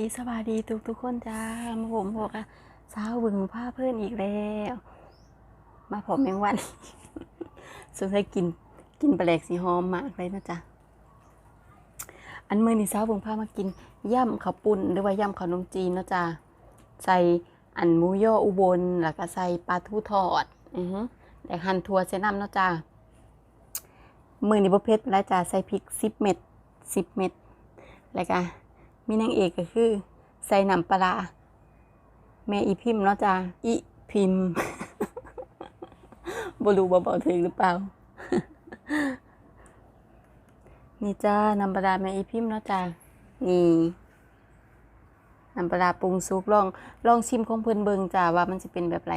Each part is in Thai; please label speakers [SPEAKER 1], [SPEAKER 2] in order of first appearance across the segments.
[SPEAKER 1] ดีสวัสดีทุกทุกๆคนจ้ามาผมพวกอะสาวบึงผ้าเพื่อนอีกแล้ว มาผมแมงวันสงสัยกินกินปลาแหลกสีหอมมากเลยนะจ๊ะอันมือนี่สาวบึงผ้ามากินย่ำข้าวปุ้นหรือว่าย่ำขนมจีนนะจ๊ะใส่อันมูย่ออุบลแล้วก็ใส่ปลาทูทอดอือฮึแต่หั่นถั่วเสน้ำนะจ๊ะมือนี่บ่เผ็ดปานใดจ้ะใส่พริกสิบเม็ดสิบเม็ดแล้วก็ มีนางเอกก็คือ ใส่น้ำปลา แม่อีพิมพ์เนาะจ้าอีพิมพ์บรูบ่บอกถึงหรือเปล่า นี่จ้าน้ำปลาแม่อีพิมพ์เนาะจ้านี่น้ำปลาปรุงสุกลองลองชิมของเพิ่นเบิงจ้าว่ามันจะเป็นแบบไร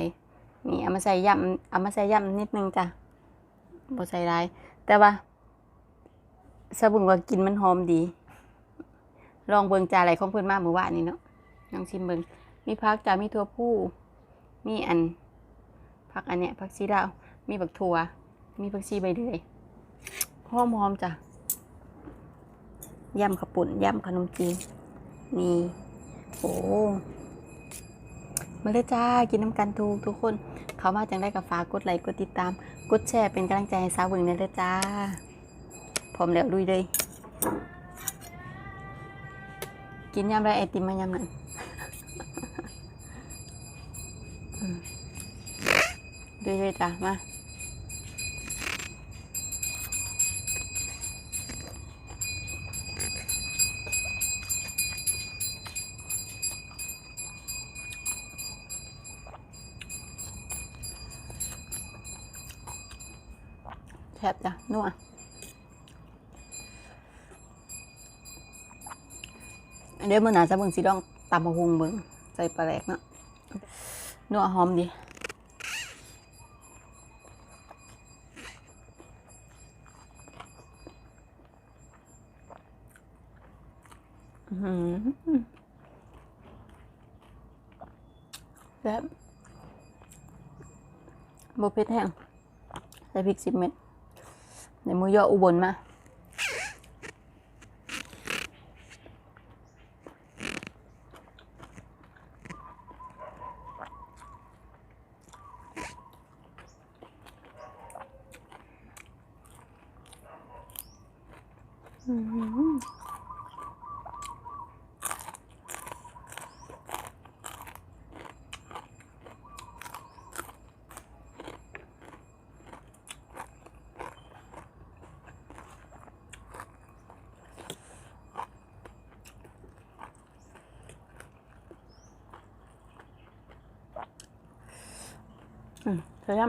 [SPEAKER 1] นี่เอามาใส่ยำเอามาใส่ยำนิดนึงจ้าบ่ใส่หลาย แต่ว่าสบุงว่ากินมันหอมดี ลองเบิงจาอะไรของเพื่อนมาเมื่อว่านนี้เนาะลองชิมเบิงมีพักจ้ามีถั่วผู้ มีอันผักอันเนี้ยผักชีดาวมีผักถั่ว มีผักชีใบเดือยหอมหอมจ้ะย่ำข้าวปุ่นย่ำขนมจีนนี่โอ้มาเลยจ้ากินน้ำกันทุกทุกคน เขามาจังได้กับฝากดไลค์กดติดตาม กดแชร์เป็นกำลังใจให้สาวเบิงได้เลยจ้าพร้อมแล้วลุยเลย กินยำไรไอติมมายำนั้นดูเลยจ้ะมาแซ่บจ้ะนัว เดี๋ยวมื่อหนาจะเบิ่งสีดองตำมะฮุงเบิ่งใส่ปลาแหลกเนาะนัวหอมดีอื้อหือแซ่บโบเผ็ดแห้งใส่พริกสิบเม็ดในหมูยออุบลมา อืมอืม เสยด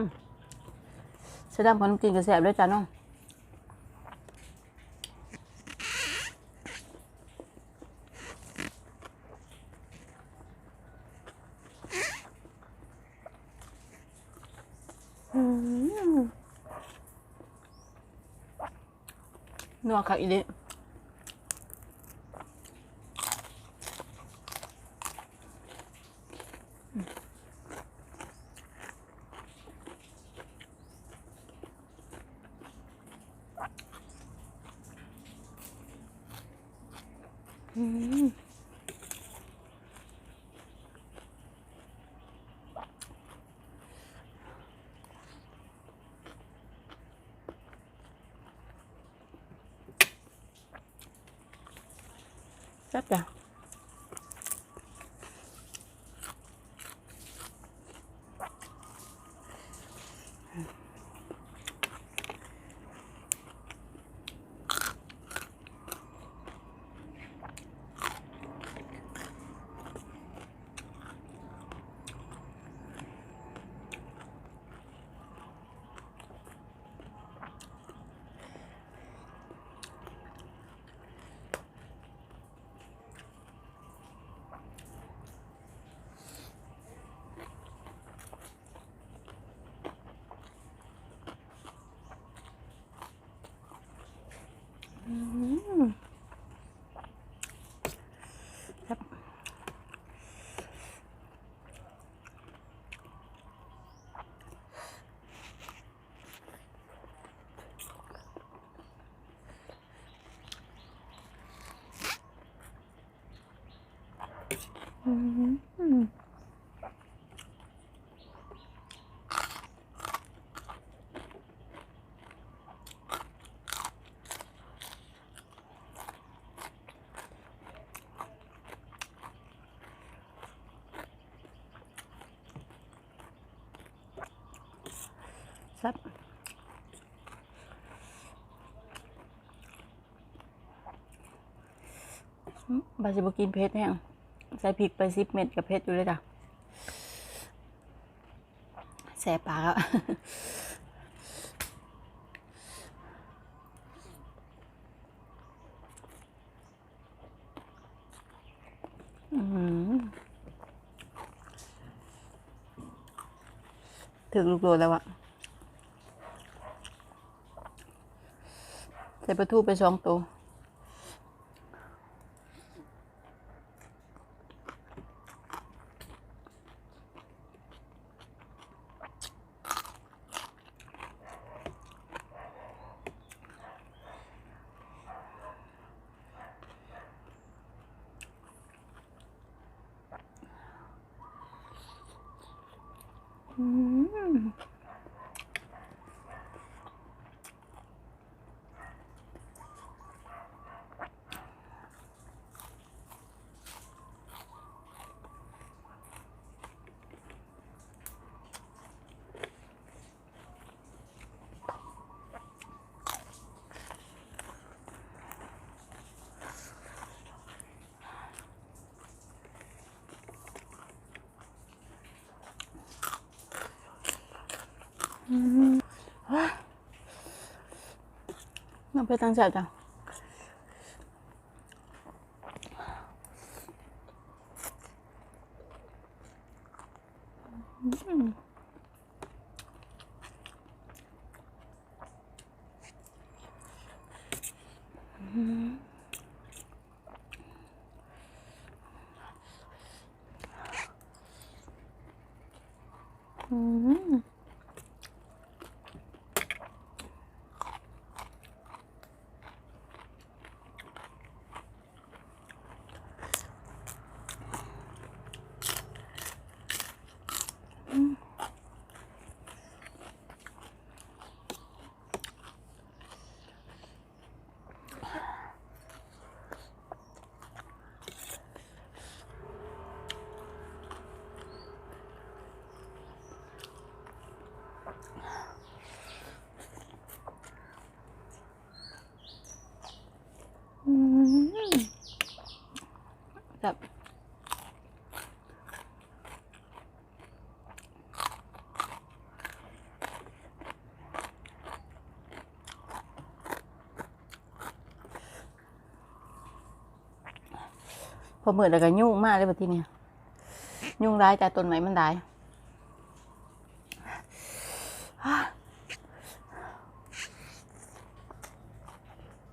[SPEAKER 1] ำเสยดำขนมจีนกระแสบด้วยจ้ะน้องนัวค่ะอีเดะอื Sắp. Mm-hmm. mm-hmm. ซ่บบาสิบกินเผ็ดแห้งใส่พริกไปสิบเม็ดกับเผ็ดอยู่เลยจ้ะแสบปากอะอื้อหือถึงลูกโดดแล้วอะ ใส่ปลาทูไปสองตัวอืม น้ำไปตั้งใจ แบบพอเหมือนแล้วก็ยุ่งมากเลยแบบที่เนี่ยยุ่งร้ายจากต้นไม้มันได้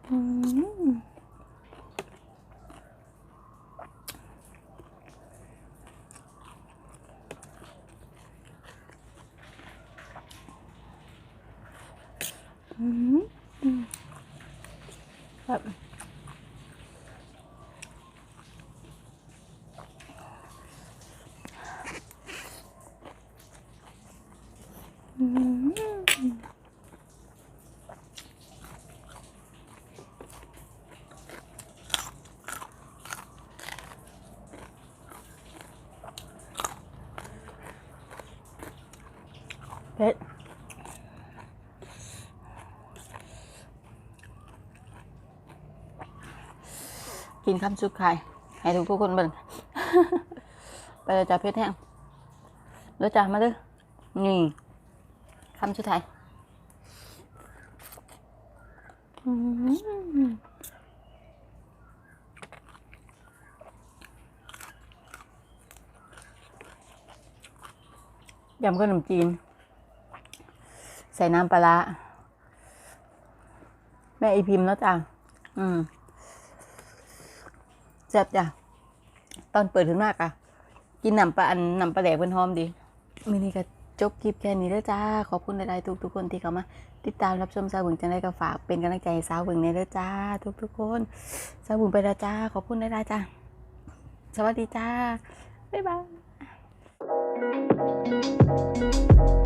[SPEAKER 1] อืม อืมอืมแบบอืมเผ็ด กินคำสุดท้ายให้ทุกทุกๆคนเบิ่งไปเลยจ้าเพชรแห้งเด้อจ้ามาเด้อนี่คำสุดท้ายยำขนมจีน ใส่น้ำปลาร้าแม่อีพิมพ์แล้วจ้าอืม แซ่บจ้ะ ตอนเปิดถึงมากอะ กินหนำปลาอันหนำปลาแดกเป็นหอมดีมินี่ก็จบคลิปแค่นี้แล้วจ้า ขอบคุณหลายๆทุกทุกๆคนที่เข้ามาติดตามรับชมสาวบึงจังได้ก็ฝากเป็นกำลังใจสาวบึงในเด้อจ้า ทุกทุกๆคนสาวบึงไปแล้วจ้า ขอบคุณหลายๆจ้า สวัสดีจ้า บ๊ายบาย